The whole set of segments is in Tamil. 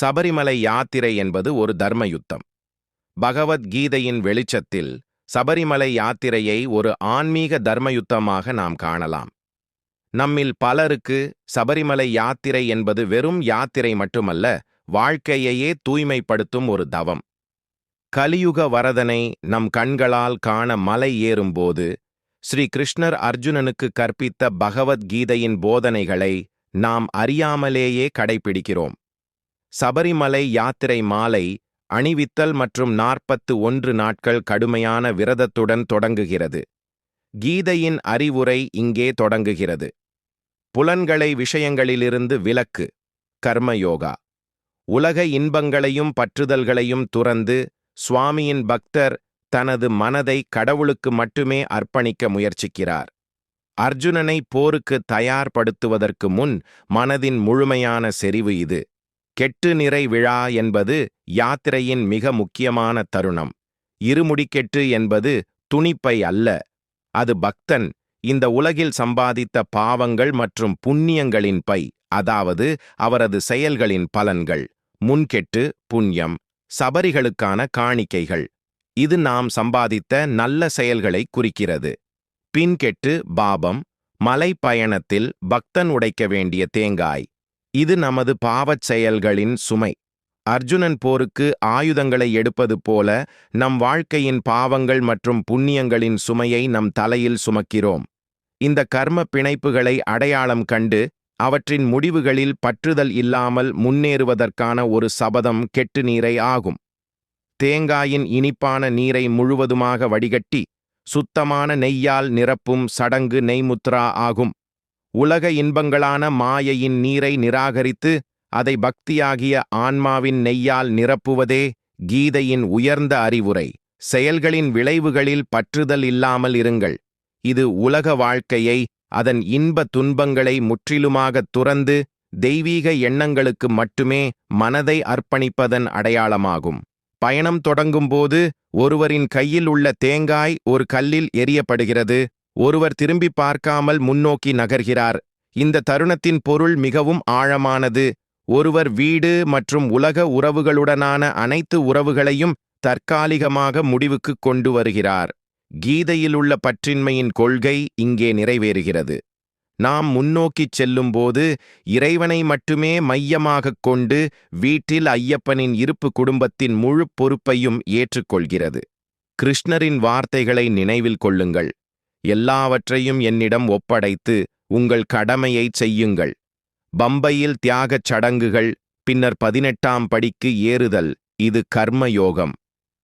சபரிமலை யாத்திரை என்பது ஒரு தர்மயுத்தம். பகவத்கீதையின் வெளிச்சத்தில் சபரிமலை யாத்திரையை ஒரு ஆன்மீக தர்மயுத்தமாக நாம் காணலாம். நம்மில் பலருக்கு சபரிமலை யாத்திரை என்பது வெறும் யாத்திரை மட்டுமல்ல வாழ்க்கையையே தூய்மைப்படுத்தும் ஒரு தவம். கலியுக வரதனை நம் கண்களால் காண மலை ஏறும்போது ஸ்ரீ கிருஷ்ணர் அர்ஜுனனுக்கு கற்பித்த பகவத்கீதையின் போதனைகளை நாம் அறியாமலேயே கடைபிடிக்கிறோம். சபரிமலை யாத்திரை மாலை அணிவித்தல் மற்றும் நாற்பத்து ஒன்று நாட்கள் கடுமையான விரதத்துடன் தொடங்குகிறது. கீதையின் அறிவுரை இங்கே தொடங்குகிறது. புலன்களை விஷயங்களிலிருந்து விலக்கு கர்மயோகா. உலக இன்பங்களையும் பற்றுதல்களையும் துறந்து சுவாமியின் பக்தர் தனது மனதை கடவுளுக்கு மட்டுமே அர்ப்பணிக்க முயற்சிக்கிறார். அர்ஜுனனை போருக்கு தயார்படுத்துவதற்கு முன் மனதின் முழுமையான செறிவு இது. கெட்டு நிறை விழா என்பது யாத்திரையின் மிக முக்கியமான தருணம். இருமுடிக்கெட்டு என்பது துணிப்பை அல்ல. அது பக்தன் இந்த உலகில் சம்பாதித்த பாவங்கள் மற்றும் புண்ணியங்களின் பை அதாவது அவரது செயல்களின் பலன்கள். முன்கெட்டு புண்ணியம் சபரிகளுக்கான காணிக்கைகள். இது நாம் சம்பாதித்த நல்ல செயல்களை குறிக்கிறது. பின்கெட்டு பாபம் மலை பயணத்தில் பக்தன் உடைக்க வேண்டிய தேங்காய். இது நமது பாவச் செயல்களின் சுமை. அர்ஜுனன் போருக்கு ஆயுதங்களை எடுப்பது போல நம் வாழ்க்கையின் பாவங்கள் மற்றும் புண்ணியங்களின் சுமையை நம் தலையில் சுமக்கிறோம். இந்த கர்ம பிணைப்புகளை அடையாளம் கண்டு அவற்றின் முடிவுகளில் பற்றுதல் இல்லாமல் முன்னேறுவதற்கான ஒரு சபதம் கெட்டு நீரை ஆகும். தேங்காயின் இனிப்பான நீரை முழுவதுமாக வடிகட்டி சுத்தமான நெய்யால் நிரப்பும் சடங்கு நெய்முத்ரா ஆகும். உலக இன்பங்களான மாயையின் நீரை நிராகரித்து அதை பக்தியாகிய ஆன்மாவின் நெய்யால் நிரப்புவதே கீதையின் உயர்ந்த அறிவுரை. செயல்களின் விளைவுகளில் பற்றுதல் இல்லாமல் இருங்கள். இது உலக வாழ்க்கையை அதன் இன்ப துன்பங்களை முற்றிலுமாகத் துறந்து தெய்வீக எண்ணங்களுக்கு மட்டுமே மனதை அர்ப்பணிப்பதன் அடையாளமாகும். பயணம் தொடங்கும்போது ஒருவரின் கையில் உள்ள தேங்காய் ஒரு கல்லில் எரியப்படுகிறது. ஒருவர் திரும்பி பார்க்காமல் முன்னோக்கி நகர்கிறார். இந்த தருணத்தின் பொருள் மிகவும் ஆழமானது. ஒருவர் வீடு மற்றும் உலக உறவுகளுடனான அனைத்து உறவுகளையும் தற்காலிகமாக முடிவுக்கு கொண்டு வருகிறார். கீதையிலுள்ள பற்றின்மையின் கொள்கை இங்கே நிறைவேறுகிறது. நாம் முன்னோக்கிச் செல்லும்போது இறைவனை மட்டுமே மையமாகக் கொண்டு வீட்டில் ஐயப்பனின் இருப்பு குடும்பத்தின் முழு பொறுப்பையும் ஏற்றுக்கொள்கிறது. கிருஷ்ணரின் வார்த்தைகளை நினைவில் கொள்ளுங்கள். எல்லாவற்றையும் என்னிடம் ஒப்படைத்து உங்கள் கடமையைச் செய்யுங்கள். பம்பையில் தியாகச் சடங்குகள் பின்னர் பதினெட்டாம் படிக்கு ஏறுதல் இது கர்மயோகம்.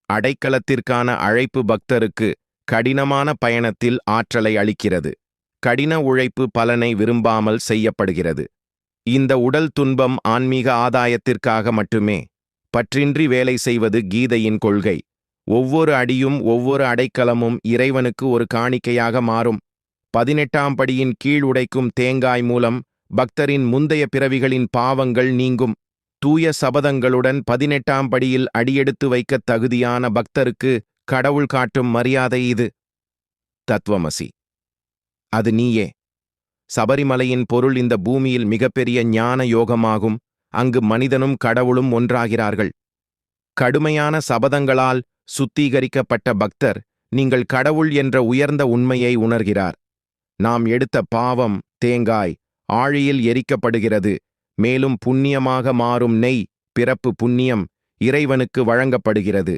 அடைக்கலத்திற்கான அழைப்பு பக்தருக்கு கடினமான பயணத்தில் ஆற்றலை அளிக்கிறது. கடின உழைப்பு பலனை விரும்பாமல் செய்யப்படுகிறது. இந்த உடல் துன்பம் ஆன்மீக ஆதாயத்திற்காக மட்டுமே. பற்றின்றி வேலை செய்வது கீதையின் கொள்கை. ஒவ்வொரு அடியும் ஒவ்வொரு அடைக்கலமும் இறைவனுக்கு ஒரு காணிக்கையாக மாறும். பதினெட்டாம் படியின் கீழ் உடைக்கும் தேங்காய் மூலம் பக்தரின் முந்தைய பிறவிகளின் பாவங்கள் நீங்கும். தூய சபதங்களுடன் பதினெட்டாம் படியில் அடியெடுத்து வைக்கத் தகுதியான பக்தருக்கு கடவுள் காட்டும் மரியாதை இது. தத்துவமசி. அது நீயே. சபரிமலையின் பொருள் இந்த பூமியில் மிகப்பெரிய ஞான யோகமாகும். அங்கு மனிதனும் கடவுளும் ஒன்றாகிறார்கள். கடுமையான சபதங்களால் சுத்திகரிக்கப்பட்ட பக்தர் நீங்கள் கடவுள் என்ற உயர்ந்த உண்மையை உணர்கிறார். நாம் எடுத்த பாவம் தேங்காய் ஆழியில் எரிக்கப்படுகிறது. மேலும் புண்ணியமாக மாறும் நெய் பிறப்பு புண்ணியம் இறைவனுக்கு வழங்கப்படுகிறது.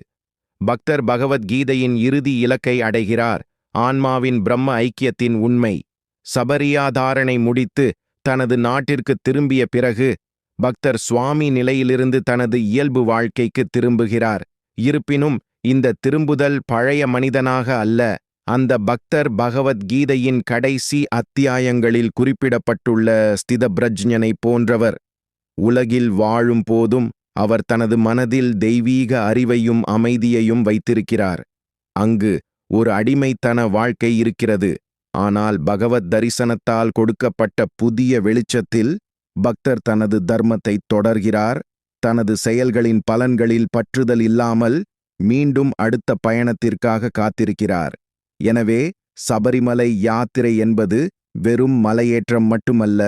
பக்தர் பகவத்கீதையின் இறுதி இலக்கை அடைகிறார். ஆன்மாவின் பிரம்ம ஐக்கியத்தின் உண்மை. சபரியாதாரணை முடித்து தனது நாட்டிற்கு திரும்பிய பிறகு பக்தர் சுவாமி நிலையிலிருந்து தனது இயல்பு வாழ்க்கைக்கு திரும்புகிறார். இருப்பினும் இந்த திரும்புதல் பழைய மனிதனாக அல்ல அந்த பக்தர் பகவத்கீதையின் கடைசி அத்தியாயங்களில் குறிப்பிடப்பட்டுள்ள ஸ்திதபிரஜ்ஞனை போன்றவர். உலகில் வாழும் போதும் அவர் தனது மனதில் தெய்வீக அறிவையும் அமைதியையும் வைத்திருக்கிறார். அங்கு ஒரு அடிமைத்தன வாழ்க்கை இருக்கிறது. ஆனால் பகவத் தரிசனத்தால் கொடுக்கப்பட்ட புதிய வெளிச்சத்தில் பக்தர் தனது தர்மத்தை தொடர்கிறார் தனது செயல்களின் பலன்களில் பற்றுதல் இல்லாமல் மீண்டும் அடுத்த பயணத்திற்காக காத்திருக்கிறார். எனவே சபரிமலை யாத்திரை என்பது வெறும் மலையேற்றம் மட்டுமல்ல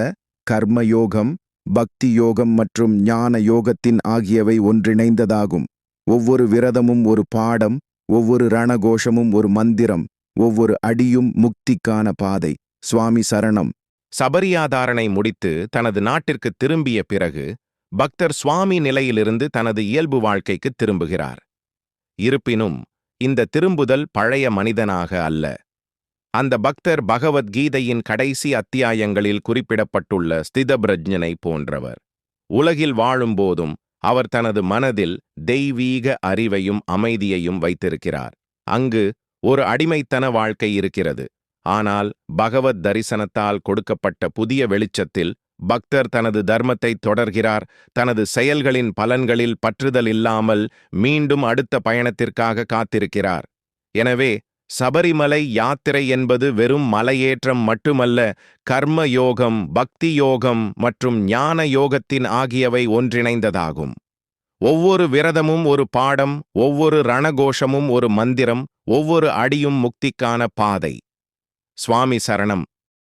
கர்மயோகம் பக்தி யோகம் மற்றும் ஞான யோகத்தின் ஆகியவை ஒன்றிணைந்ததாகும். ஒவ்வொரு விரதமும் ஒரு பாடம் ஒவ்வொரு ரணகோஷமும் ஒரு மந்திரம் ஒவ்வொரு அடியும் முக்திக்கான பாதை. சுவாமி சரணம். சபரியாதாரனை முடித்து தனது நாட்டிற்கு திரும்பிய பிறகு பக்தர் சுவாமி நிலையிலிருந்து தனது இயல்பு வாழ்க்கைக்கு திரும்புகிறார். இருப்பினும் இந்த திரும்புதல் பழைய மனிதனாக அல்ல. அந்த பக்தர் பகவத்கீதையின் கடைசி அத்தியாயங்களில் குறிப்பிடப்பட்டுள்ள ஸ்திதபிரஜனை போன்றவர். உலகில் வாழும்போதும் அவர் தனது மனதில் தெய்வீக அறிவையும் அமைதியையும் வைத்திருக்கிறார். அங்கு ஒரு அடிமைத்தன வாழ்க்கை இருக்கிறது. ஆனால் பகவத் தரிசனத்தால் கொடுக்கப்பட்ட புதிய வெளிச்சத்தில் பக்தர் தனது தர்மத்தை தொடர்கிறார். தனது செயல்களின் பலன்களில் பற்றுதல் இல்லாமல் மீண்டும் அடுத்த பயணத்திற்காக காத்திருக்கிறார். எனவே சபரிமலை யாத்திரை என்பது வெறும் மலையேற்றம் மட்டுமல்ல கர்ம யோகம் பக்தி யோகம் மற்றும் ஞான யோகத்தின் ஆகியவை ஒன்றிணைந்ததாகும். ஒவ்வொரு விரதமும் ஒரு பாடம் ஒவ்வொரு ரணகோஷமும் ஒரு மந்திரம் ஒவ்வொரு அடியும் முக்திக்கான பாதை. சுவாமி சரணம்.